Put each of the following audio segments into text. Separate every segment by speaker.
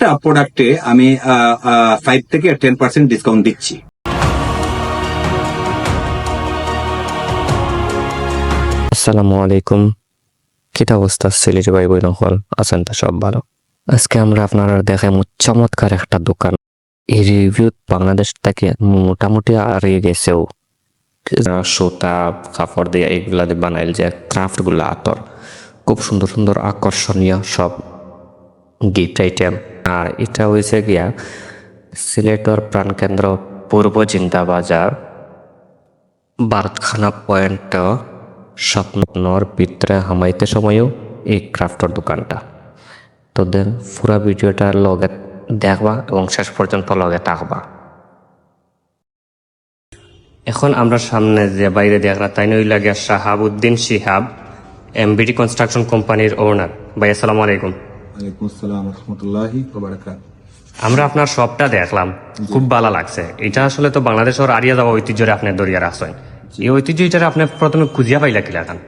Speaker 1: প্রত্যেকটা প্রোডাক্টে আমি ফাইভ থেকে টেন পার্সেন্ট ডিসকাউন্ট দিচ্ছি।
Speaker 2: আসসালামু আলাইকুম। কিতা অবস্থা সিলেটি ভাই বোন হল আছেন তো সব ভালো? আজকে আমরা আপনারা দেখাই চমৎকার একটা দোকান। এই রিভিউ বাংলাদেশ থেকে মোটামুটি হারিয়ে গেছেও সুতা, কাপড় দিয়ে এইগুলা দিয়ে বানাইল যে ক্রাফটগুলা আতর। খুব সুন্দর সুন্দর আকর্ষণীয় সব। Gift item. আর এটা হয়েছে গিয়া সিলেটর প্রাণকেন্দ্র পূর্ব জিন্দা বাজার ভারতখানা পয়েন্ট স্বপ্নর ভিতরে হামাইতে সময়ও এই ক্রাফটের দোকানটা। তো দেন পুরা ভিডিওটা লগে দেখবা এবং শেষ পর্যন্ত লগে থাকবা। এখন আমরা সামনে যে বাইরে দেখরা তাই নই লাগে শাহাবুদ্দিন শিহাব এমবিডি কনস্ট্রাকশন কোম্পানির ওনার ভাই, আসসালামু আলাইকুম।
Speaker 1: ওয়ালাইকুম আসসালাম রহমতুল্লাহি
Speaker 2: আমরা আপনার সবটা দেখলাম। খুব ভালো লাগছে। এটা আসলে তো বাংলাদেশের আরিয়া যাওয়া ঐতিহ্যরে আপনি দরিয়া রাখছেন এই ঐতিহ্য এটা আপনি প্রথমে খুঁজিয়া পাইলা কিলা খান?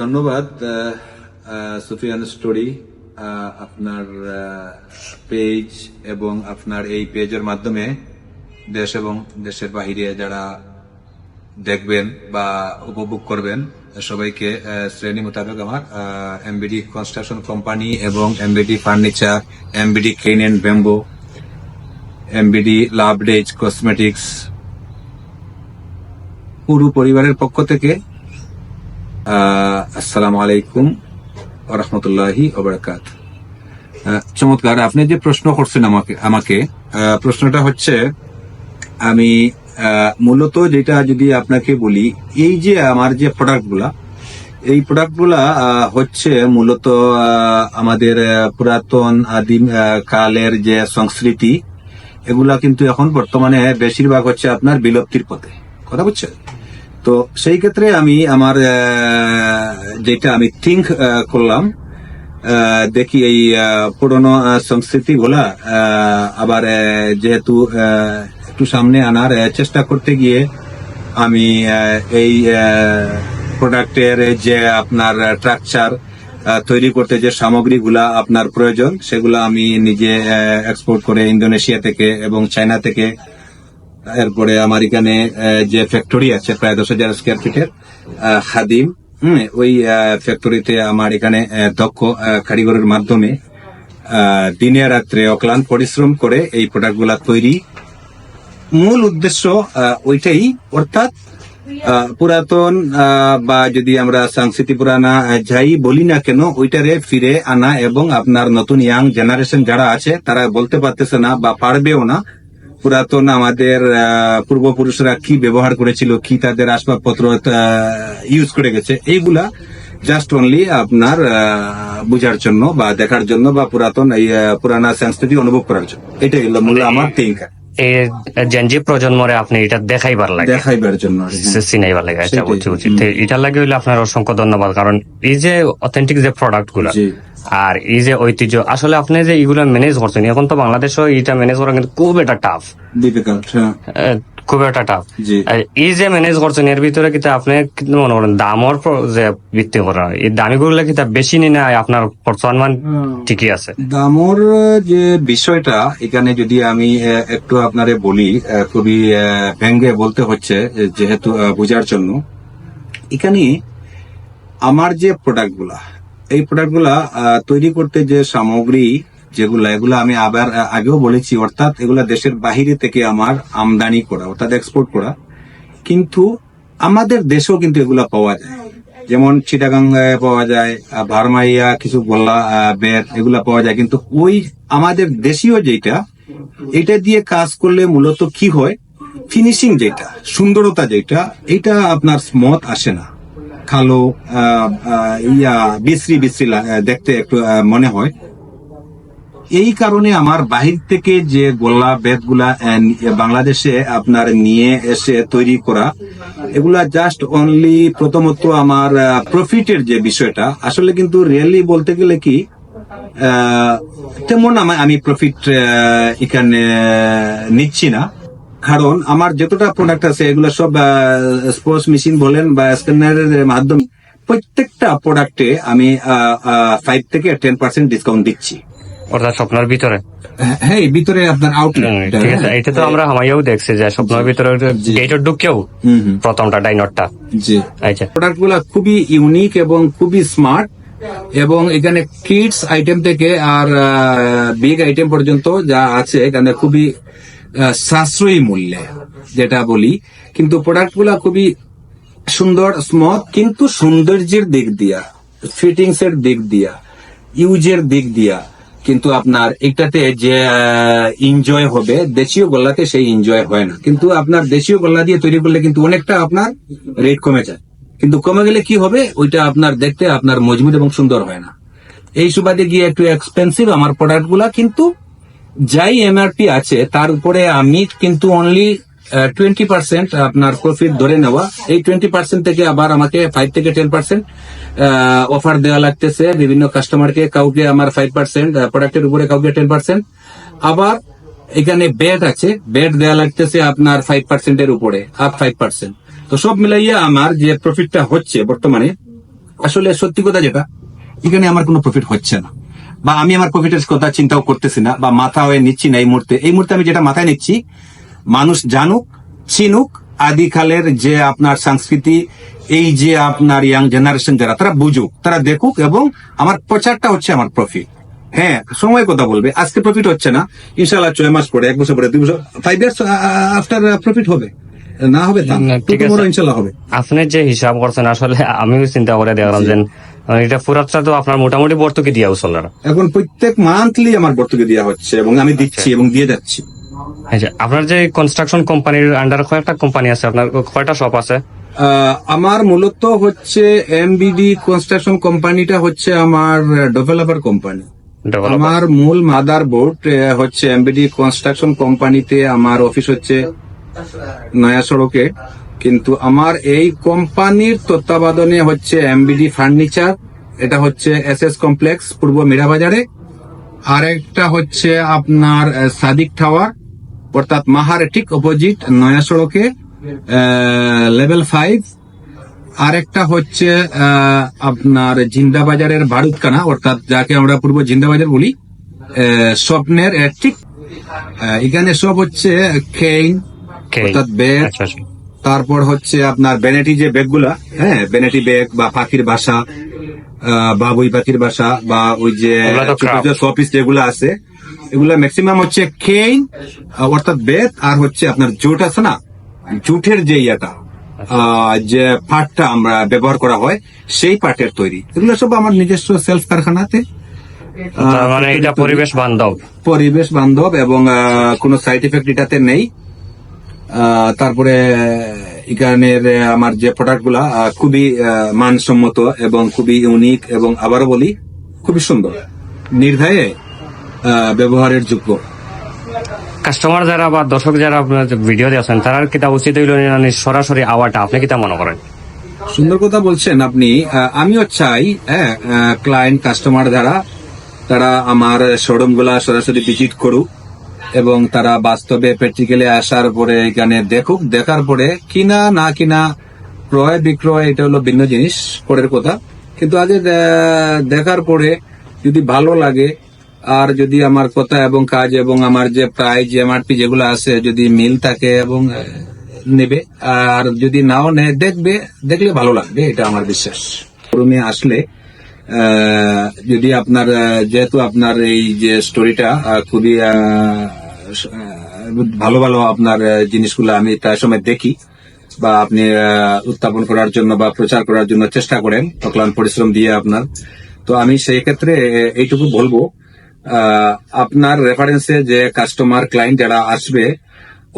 Speaker 1: ধন্যবাদ। সুফিয়ান স্টোরি আপনার পেজ এবং আপনার এই পেজের মাধ্যমে দেশ এবং দেশের বাহিরে যারা দেখবেন বা উপভোগ করবেন সবাইকে শ্রেণি মোতাবেক আমার এমবিডি কনস্ট্রাকশন কোম্পানি এবং MBD furniture MBD cane and bamboo MBD লাভডেজ cosmetics পুরো পরিবারের পক্ষ থেকে আসসালামু আলাইকুম রহমতুল্লাহি ওবরাকাত চমৎকার, আপনি যে প্রশ্ন করছেন আমাকে আমাকে প্রশ্নটা হচ্ছে, আমি মূলত যেটা যদি আপনাকে বলি, এই যে আমার যে প্রোডাক্টগুলা এই প্রোডাক্টগুলা হচ্ছে মূলত আমাদের পুরাতন, আদিম কালের যে সংস্কৃতি, এগুলা কিন্তু এখন বর্তমানে বেশিরভাগ হচ্ছে আপনার বিলুপ্তির পথে। কথা বুঝছেন? তো সেই ক্ষেত্রে আমি আমার যেটা আমি থিঙ্ক করলাম দেখি এই পুরনো সংস্কৃতি গুলা আবার যেহেতু একটু সামনে আনার চেষ্টা করতে গিয়ে আমি এই প্রোডাক্টের যে আপনার স্ট্রাকচার তৈরি করতে যে সামগ্রীগুলা আপনার প্রয়োজন সেগুলো আমি নিজে এক্সপোর্ট করে ইন্দোনেশিয়া থেকে এবং চায়না থেকে এরপরে আমার এখানে যে ফ্যাক্টরি আছে প্রায় দশ হাজার স্কোয়ার ফিটের খাদিম হুম, ওই ফ্যাক্টরিতে আমার এখানে দক্ষ কারিগরের মাধ্যমে দিনে রাত্রে অক্লান্ত পরিশ্রম করে এই প্রোডাক্টগুলা তৈরি মূল উদ্দেশ্য ওইটাই। অর্থাৎ পুরাতন বা যদি আমরা সংস্কৃতি পুরানা যাই বলি না কেন, ওইটারে ফিরে আনা এবং আপনার নতুন ইয়াং জেনারেশন যারা আছে, তারা বলতে পারতেছে না বা পারবেও না, পুরাতন আমাদের পূর্বপুরুষরা কি ব্যবহার করেছিল, কি তাদের আসবাবপত্র ইউজ করে গেছে, এইগুলা জাস্ট অনলি আপনার বোঝার জন্য বা দেখার জন্য বা পুরাতন, এই পুরানা সংস্কৃতি অনুভব করার জন্য। এটাই হলো মূল আমার থিঙ্ক
Speaker 2: এই জেনজি প্রজন্মরে আপনি এটা দেখাইবার লাগে।
Speaker 1: দেখাইবার জন্য সিনাইবার
Speaker 2: চিনাইবার লাগে।
Speaker 1: এটা
Speaker 2: বুঝছি বুঝছি। এটা লাগে হইলে আপনার অসংখ্য ধন্যবাদ কারণ এই যে অথেন্টিক যে
Speaker 1: প্রোডাক্টগুলা
Speaker 2: আর এই যে ঐতিহ্য আসলে আপনি যে এগুলো ম্যানেজ করছেন এখন তো বাংলাদেশও এটা ম্যানেজ করা কিন্তু খুব এটা টাফ
Speaker 1: হ্যাঁ।
Speaker 2: খুব একটা টাফ। এই যে ম্যানেজ করছেন এর ভিতরে কিন্তু আপনি কিন্তু মনে করেন দামর যে ভিত্তি করা এই দামি গুলো কিন্তু বেশি নি না আপনার সম্মান ঠিকই আছে।
Speaker 1: দামর যে বিষয়টা এখানে যদি আমি একটু আপনারে বলি খুবই ব্যঙ্গে বলতে হচ্ছে যেহেতু বোঝার জন্য। এখানে আমার যে প্রোডাক্টগুলা এই প্রোডাক্টগুলা তৈরি করতে যে সামগ্রী যেগুলা এগুলা আমি আবার আগেও বলেছি অর্থাৎ এগুলা দেশের বাহিরে থেকে আমার আমদানি করা অর্থাৎ এক্সপোর্ট করা। কিন্তু আমাদের দেশেও কিন্তু এগুলা পাওয়া যায়। যেমন চিটাগাঙ্গায় পাওয়া যায় ভারমাইয়া কিছু গোল্লা বেত এগুলা পাওয়া যায়। কিন্তু ওই আমাদের দেশীয় যেটা এটা দিয়ে কাজ করলে মূলত কি হয়? ফিনিশিং যেটা সুন্দরতা যেটা এটা আপনার স্মথ আসে না। আহ, ইয়া বিশ্রী বিশ্রী দেখতে একটু মনে হয়। এই কারণে আমার বাহির থেকে যে গোল্লা বেতগুলা বাংলাদেশে আপনার নিয়ে এসে তৈরি করা, এগুলা জাস্ট অনলি প্রথমত আমার প্রফিটের যে বিষয়টা, আসলে কিন্তু রিয়েলি বলতে গেলে কি তেমন আমি প্রফিট এখানে নিচ্ছি না। কারণ আমার যতটা প্রোডাক্ট আছে, এগুলো সব স্পোর্টস মেশিন বলেন বা স্ক্যানারের মাধ্যমে প্রত্যেকটা প্রোডাক্টে আমি ফাইভ থেকে টেন পার্সেন্ট ডিসকাউন্ট দিচ্ছি।
Speaker 2: অর্থাৎ স্বপ্নের ভিতরে।
Speaker 1: হ্যাঁ এই ভিতরে আপনার আউটলেট
Speaker 2: ঠিক আছে এটা তো আমরা হামাইয়াও দেখছি যে স্বপ্নের ভিতরে গেটের ঢুকেও প্রথমটা ডাইনটটা।
Speaker 1: জি।
Speaker 2: আচ্ছা।
Speaker 1: প্রোডাক্টগুলা খুবই ইউনিক এবং খুবই স্মার্ট এবং এখানে কিডস আইটেম থেকে আর বিগ আইটেম পর্যন্ত যা আছে এখানে খুবই সাশ্রয়ী মূল্যে যেটা বলি। কিন্তু প্রোডাক্টগুলা খুবই সুন্দর স্মথ কিন্তু সৌন্দর্যের দিক দিয়া ফিটিংস এর দিক দিয়া ইউজের দিক দিয়া কিন্তু আপনার এটাতে যে এনজয় হবে, দেশীয় গল্লাতে সেই এনজয় হয় না। কিন্তু আপনার দেশীয় গল্লা দিয়ে তৈরি করলে কিন্তু অনেকটা আপনার রেট কমে যায়। কিন্তু কমে গেলে কি হবে? ওইটা আপনার দেখতে আপনার মজবুত এবং সুন্দর হয় না। এই সুবাদে গিয়ে একটু এক্সপেন্সিভ আমার প্রোডাক্ট কিন্তু যাই এমআরপি আছে, তার উপরে আমি কিন্তু অনলি টোয়েন্টি পার্সেন্ট আপনার প্রফিট ধরে নেওয়া। এই টোয়েন্টি পার্সেন্ট থেকে আবার আমাকে ফাইভ থেকে টেন পার্সেন্ট অফার দেওয়া লাগতেছে। বিভিন্ন কাস্টমারকে কাউকে আমার ফাইভ পার্সেন্ট প্রোডাক্টের উপরে কাউকে টেন পার্সেন্ট আবার এখানে বেড আছে। বেড দেওয়া লাগতেছে আপনার ফাইভ পার্সেন্টের উপরে আপ ফাইভ পার্সেন্ট তো সব মিলাইয়া আমার যে প্রফিটটা হচ্ছে বর্তমানে, আসলে সত্যি কথা যেটা, এখানে আমার কোনো প্রফিট হচ্ছে না। বা আমি আমার প্রফিটের কথা চিন্তাও করতেছি না, বা মাথা হয়ে নিচ্ছি না এই মুহূর্তে। এই মুহূর্তে আমি যেটা মাথায় নিচ্ছি মানুষ জানুক চিনুক আদিকালের যে আপনার সংস্কৃতি এই যে আপনার ইয়াং জেনারেশন যারা তারা বুঝুক তারা দেখুক এবং আমার প্রচারটা হচ্ছে আমার প্রফিট হ্যাঁ সময় কথা বলবে আজকে প্রফিট হচ্ছে না ইনশাল্লাহ ছয় মাস পরে এক বছর পরে দুই বছর ফাইভ ইয়ার্স আফটার প্রফিট হবে। না হবে ইনশাল্লাহ হবে।
Speaker 2: আপনি যে হিসাব করছেন আসলে আমিও চিন্তা করে দেখলাম যে এটা পুরাতটা তো আপনার মোটামুটি বর্তকে দিয়া চলার
Speaker 1: এখন প্রত্যেক মান্থলি আমার ভর্তুকি দেওয়া হচ্ছে এবং আমি দিচ্ছি এবং দিয়ে যাচ্ছি।
Speaker 2: আচ্ছা আপনার যে কনস্ট্রাকশন কোম্পানির আন্ডার কয়েকটা কোম্পানি আছে আপনার কয়টা শপ আছে?
Speaker 1: আমার মূলত হচ্ছে এমবিডি কনস্ট্রাকশন কোম্পানিটা হচ্ছে আমার ডেভেলপার কোম্পানি আমার মূল মাদার বোর্ড হচ্ছে এমবিডি কনস্ট্রাকশন কোম্পানিতে আমার অফিস হচ্ছে নয়া সড়কে। কিন্তু আমার এই কোম্পানির তত্ত্বাবধানে হচ্ছে এমবিডি ফার্নিচার এটা হচ্ছে এস এস কমপ্লেক্স পূর্ব মীরাবাজারে। আরেকটা হচ্ছে আপনার সাদিক টাওয়ার অর্থাৎ মাহার ঠিক অপোজিট নয়া সড়কে লেভেল ফাইভ। আরেকটা হচ্ছে আহ, আপনার জিন্দাবাজারের বারুদকানা অর্থাৎ যাকে আমরা পূর্ব জিন্দাবাজার বলি স্বপ্নের ঠিক এখানে সব হচ্ছে কেইন অর্থাৎ বেগ।
Speaker 2: আচ্ছা আচ্ছা।
Speaker 1: তারপর হচ্ছে আপনার বেনেটি যে ব্যাগগুলা হ্যাঁ বেনেটি ব্যাগ বা পাখির বাসা আহ, বা বই পাখির বাসা বা ওই যে। শপিস যেগুলো আছে এগুলা ম্যাক্সিমাম হচ্ছে কেইন অর্থাৎ বেত আর হচ্ছে আপনার জুট আছে না? জুটের যে ইয়েটা আহ, যে পাটটা আমরা ব্যবহার করা হয় সেই পাটের তৈরি। এগুলো সব আমার নিজস্ব সেলফ কারখানাতে।
Speaker 2: মানে এটা পরিবেশ বান্ধব।
Speaker 1: পরিবেশ বান্ধব এবং কোনো সাইড এফেক্ট এটাতে নেই। তারপরে এখানের আমার যে প্রোডাক্টগুলা খুবই মানসম্মত এবং খুবই ইউনিক এবং আবারও বলি খুবই সুন্দর। নির্ধায়ে ব্যবহারের যোগ্য।
Speaker 2: কাস্টমার যারা বা দর্শক যারা আপনার ভিডিও দিয়েছেন তারা কিতা উচিত হইল সরাসরি আওয়াটা আপনি কিতা মনে করেন?
Speaker 1: সুন্দর কথা বলছেন আপনি। আমিও চাই হ্যাঁ ক্লায়েন্ট কাস্টমার যারা তারা আমার শোরুমগুলা সরাসরি ভিজিট করুক এবং তারা বাস্তবে প্র্যাকটিক্যালি আসার পরে এখানে দেখুক দেখার পরে কিনা না কিনা ক্রয় বিক্রয় এটা হলো ভিন্ন জিনিস পরের কথা। কিন্তু দে- দেখার পরে যদি ভালো লাগে আর যদি আমার কথা এবং কাজ এবং আমার যে প্রাইজ এমআরপি যেগুলো আছে, যদি মিল থাকে এবং নেবে, আর যদি নাও নেয় দেখবে, দেখলে ভালো লাগবে, এটা আমার বিশ্বাস। শোরুমে আসলে যদি আপনার যেহেতু আপনার এই যে স্টোরিটা খুবই ভালো ভালো আপনার জিনিসগুলো আমি প্রায় সময় দেখি, বা আপনি উত্থাপন করার জন্য বা প্রচার করার জন্য চেষ্টা করেন, অক্লান্ত পরিশ্রম দিয়ে আপনার। তো আমি সেই ক্ষেত্রে এইটুকু বলব আপনার রেফারেন্সে যে কাস্টমার ক্লায়েন্ট যারা আসবে,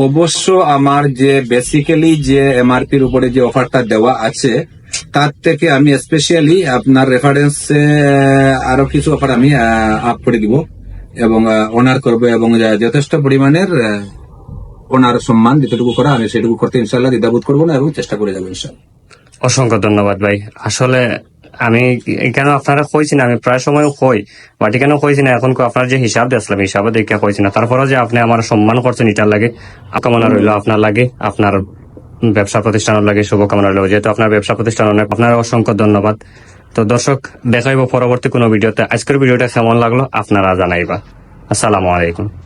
Speaker 1: অবশ্য আমার যে বেসিক্যালি যে এমআরপির উপরে যে অফারটা দেওয়া আছে, তার থেকে আমি স্পেশালি আপনার রেফারেন্সে আরও কিছু অফার আমি আপ করে দিব এবং অনার করব এবং যথেষ্ট পরিমাণের ওনার সম্মান যেটুকু করা আমি সেটুকু করতে ইনশাল্লাহ দ্বিধাবোধ করব না এবং চেষ্টা করে যাব ইনশাল্লাহ
Speaker 2: অসংখ্য ধন্যবাদ ভাই। আসলে আমি কেন আপনারা কইছি না? আমি প্রায় সময় কই বাট কেন কইছি না? এখন আপনার যে হিসাব দিয়েছিলাম হিসাবে দেখে কইছি না। তারপরে যে আপনি আমার সম্মান করছেন, এটার লাগে কামনা রইল, আপনার লাগে আপনার ব্যবসা প্রতিষ্ঠানের লাগে শুভকামনা রইল। যেহেতু আপনার ব্যবসা প্রতিষ্ঠান অনেক, আপনার অসংখ্য ধন্যবাদ। তো দর্শক, দেখাইব পরবর্তী কোনো ভিডিওতে। আজকের ভিডিওটা কেমন লাগল, আপনারা জানাইবা। আসসালামু আলাইকুম।